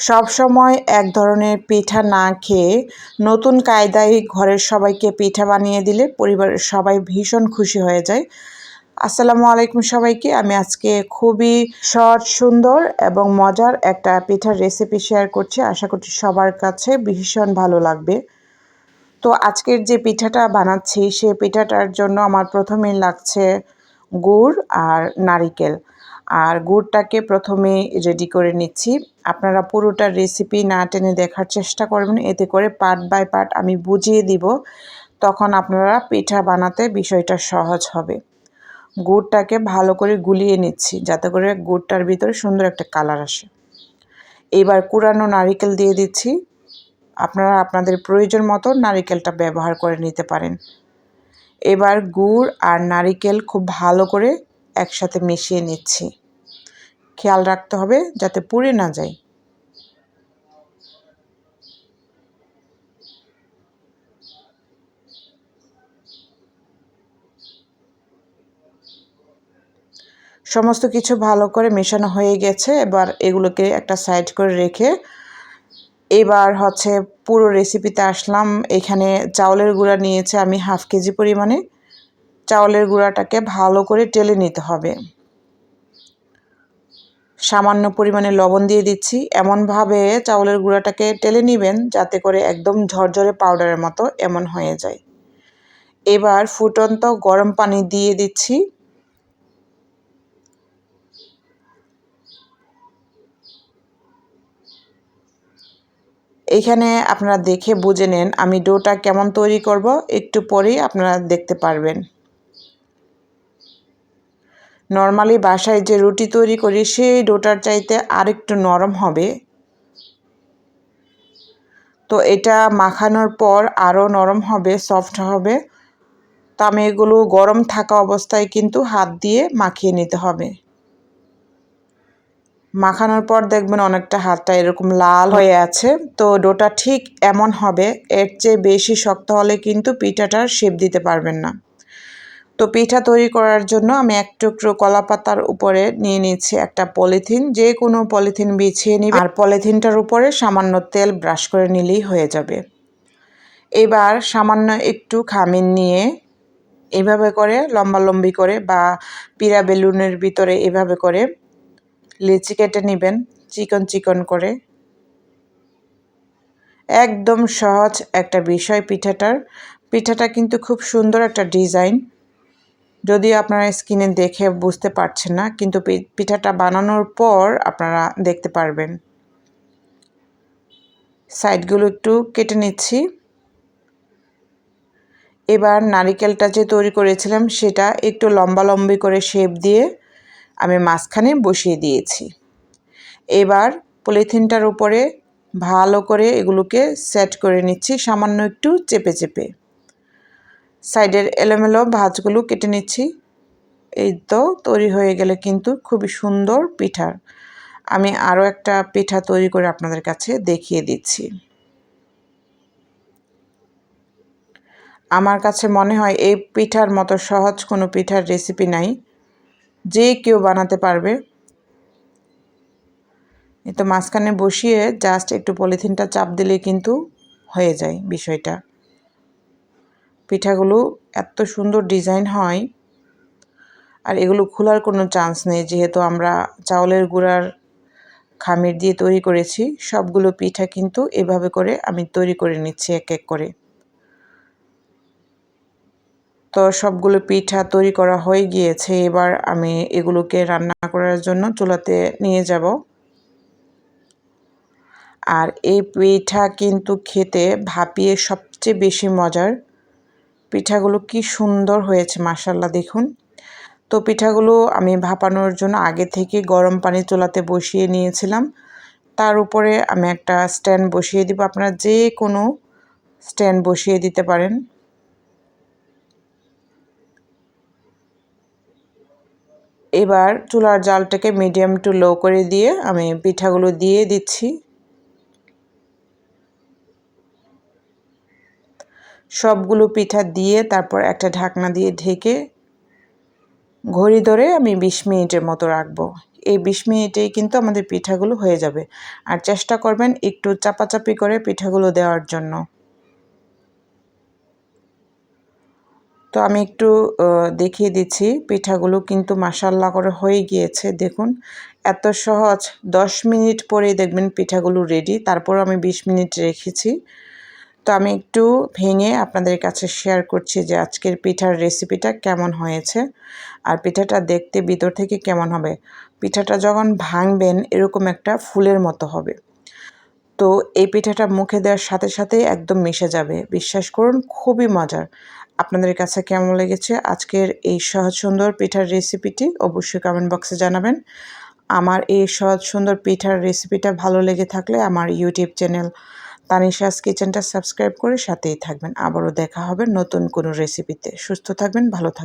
সব সময় এক ধরনের পিঠা না খেয়ে নতুন কায়দায় ঘরের সবাইকে পিঠা বানিয়ে দিলে পরিবারের সবাই ভীষণ খুশি হয়ে যায়। আসসালামু আলাইকুম সবাইকে। আমি আজকে খুবই সহজ সুন্দর এবং মজার একটা পিঠার রেসিপি শেয়ার করছি। আশা করছি সবার কাছে ভীষণ ভালো লাগবে। তো আজকের যে পিঠাটা বানাচ্ছি, সে পিঠাটার জন্য আমার প্রথমেই লাগছে গুড় আর নারিকেল। আর গুড়টাকে প্রথমে রেডি করে নিচ্ছি। আপনারা পুরোটা রেসিপি না টেনে দেখার চেষ্টা করবেন, এতে করে পার্ট বাই পার্ট আমি বুঝিয়ে দিব, তখন আপনারা পিঠা বানাতে বিষয়টা সহজ হবে। গুড়টাকে ভালো করে গুলিয়ে নিচ্ছি, যাতে করে গুড়টার ভিতরে সুন্দর একটা কালার আসে। এবার কুড়ানো নারিকেল দিয়ে দিচ্ছি। আপনারা আপনাদের প্রয়োজন মতো নারিকেলটা ব্যবহার করে নিতে পারেন। এবার গুড় আর নারিকেল খুব ভালো করে একসাথে মিশিয়ে নিচ্ছি। খেয়াল রাখতে হবে যাতে পুড়ে না যায়। সমস্ত কিছু ভালো করে মেশানো হয়ে গেছে, এবার এগুলোকে একটা সাইড করে রেখে এবার হচ্ছে পুরো রেসিপিতে আসলাম। এখানে চাউলের গুঁড়া নিয়েছে আমি হাফ কেজি পরিমাণে। চাউলের গুঁড়াটাকে ভালো করে টেলে নিতে হবে। সামান্য পরিমাণে লবণ দিয়ে দিচ্ছি। এমনভাবে চাউলের গুঁড়াটাকে টেলে নেবেন যাতে করে একদম ঝরঝরে পাউডারের মতো এমন হয়ে যায়। এবার ফুটন্ত গরম পানি দিয়ে দিচ্ছি। এইখানে আপনারা দেখে বুঝে নেন আমি ডোটা কেমন তৈরি করব। একটু পরেই আপনারা দেখতে পারবেন। নর্মালি বাসায় যে রুটি তৈরি করি, সেই ডোটার চাইতে আরেকটু নরম হবে। তো এটা মাখানোর পর আরও নরম হবে, সফট হবে। তো আমি এগুলো গরম থাকা অবস্থায় কিন্তু হাত দিয়ে মাখিয়ে নিতে হবে। মাখানোর পর দেখবেন অনেকটা হাতটা এরকম লাল হয়ে আছে। তো ডোটা ঠিক এমন হবে, এর চেয়ে বেশি শক্ত হলে কিন্তু পিঠাটার শেপ দিতে পারবেন না। তো পিঠা তৈরি করার জন্য আমি এক টুকরো কলা পাতার উপরে নিয়ে নিচ্ছি একটা পলিথিন। যে কোনো পলিথিন বিছিয়ে নিই আর পলিথিনটার উপরে সামান্য তেল ব্রাশ করে নিলেই হয়ে যাবে। এবার সামান্য একটু খামিন নিয়ে এভাবে করে, লম্বা লম্বি করে বা পিরা বেলুনের ভিতরে এভাবে করে লিচি কেটে নেবেন, চিকন চিকন করে। একদম সহজ একটা বিষয় পিঠাটার। পিঠাটা কিন্তু খুব সুন্দর একটা ডিজাইন। যদিও আপনারা স্কিনে দেখে বুঝতে পারছেন না, কিন্তু পিঠাটা বানানোর পর আপনারা দেখতে পারবেন। সাইডগুলো একটু কেটে নিচ্ছি। এবার নারিকেলটা যে তৈরি করেছিলাম, সেটা একটু লম্বা লম্বি করে শেপ দিয়ে আমি মাঝখানে বসিয়ে দিয়েছি। এবার পলিথিনটার উপরে ভালো করে এগুলোকে সেট করে নিচ্ছি, সামান্য একটু চেপে চেপে। সাইডের এলোমেলো ভাজগুলো কেটে নিচ্ছি। এই তো তৈরি হয়ে গেলে কিন্তু খুবই সুন্দর পিঠার। আমি আরও একটা পিঠা তৈরি করে আপনাদের কাছে দেখিয়ে দিচ্ছি। আমার কাছে মনে হয় এই পিঠার মতো সহজ কোনো পিঠার রেসিপি নাই। যে কেউ বানাতে পারবে। এ তো মাঝখানে বসিয়ে জাস্ট একটু পলিথিনটা চাপ দিলে কিন্তু হয়ে যায় বিষয়টা। পিঠাগুলো এত সুন্দর ডিজাইন হয় আর এগুলো খোলার কোনো চান্স নেই, যেহেতু আমরা চাউলের গুঁড়ার খামির দিয়ে তৈরি করেছি। সবগুলো পিঠা কিন্তু এভাবে করে আমি তৈরি করে নিচ্ছি এক এক করে। তো সবগুলো পিঠা তৈরি করা হয়ে গিয়েছে, এবার আমি এগুলোকে রান্না করার জন্য চুলাতে নিয়ে যাব। আর এই পিঠা কিন্তু খেতে ভাপিয়ে সবচেয়ে বেশি মজার পিঠাগুলো কি সুন্দর হয়েছে মাসাল্লাহ দেখুন। তো পিঠাগুলো আমি ভাপানোর জন্য আগে থেকে গরম পানি চুলাতে বসিয়ে নিয়েছিলাম। তার উপরে আমি একটা স্ট্যান্ড বসিয়ে দিব, আপনারা যে কোনো স্ট্যান্ড বসিয়ে দিতে পারেন। এবার চুলার জালটাকে মিডিয়াম টু লো করে দিয়ে আমি পিঠাগুলো দিয়ে দিচ্ছি। সবগুলো পিঠা দিয়ে তারপর একটা ঢাকনা দিয়ে ঢেকে ঘড়ি ধরে আমি বিশ মিনিটের মতো রাখব। এই বিশ মিনিটেই কিন্তু আমাদের পিঠাগুলো হয়ে যাবে। আর চেষ্টা করবেন একটু চাপাচাপি করে পিঠাগুলো দেওয়ার জন্য। তো আমি একটু দেখিয়ে দিচ্ছি পিঠাগুলো কিন্তু মাসাল্লা করে হয়ে গিয়েছে। দেখুন, এত সহজ। দশ মিনিট পরেই দেখবেন পিঠাগুলো রেডি তারপর আমি বিশ মিনিট রেখেছি। তো আমি একটু ভেঙে আপনাদের কাছে শেয়ার করছি যে আজকের পিঠার রেসিপিটা কেমন হয়েছে আর পিঠাটা দেখতে ভিতর থেকে কেমন হবে। পিঠাটা যখন ভাঙবেন এরকম একটা ফুলের মতো হবে। তো এই পিঠাটা মুখে দেওয়ার সাথে সাথে একদম মিশে যাবে। বিশ্বাস করুন, খুবই মজার। আপনাদের কাছে কেমন লেগেছে আজকের এই সহজ সুন্দর পিঠার রেসিপিটি অবশ্যই কমেন্ট বক্সে জানাবেন। আমার এই সহজ সুন্দর পিঠার রেসিপিটা ভালো লেগে থাকলে আমার ইউটিউব চ্যানেল তানিশাস কিচেনটা সাবস্ক্রাইব করে সাথেই থাকবেন। আবারও দেখা হবে নতুন কোনো রেসিপিতে সুস্থ থাকবেন, ভালো থাকবেন।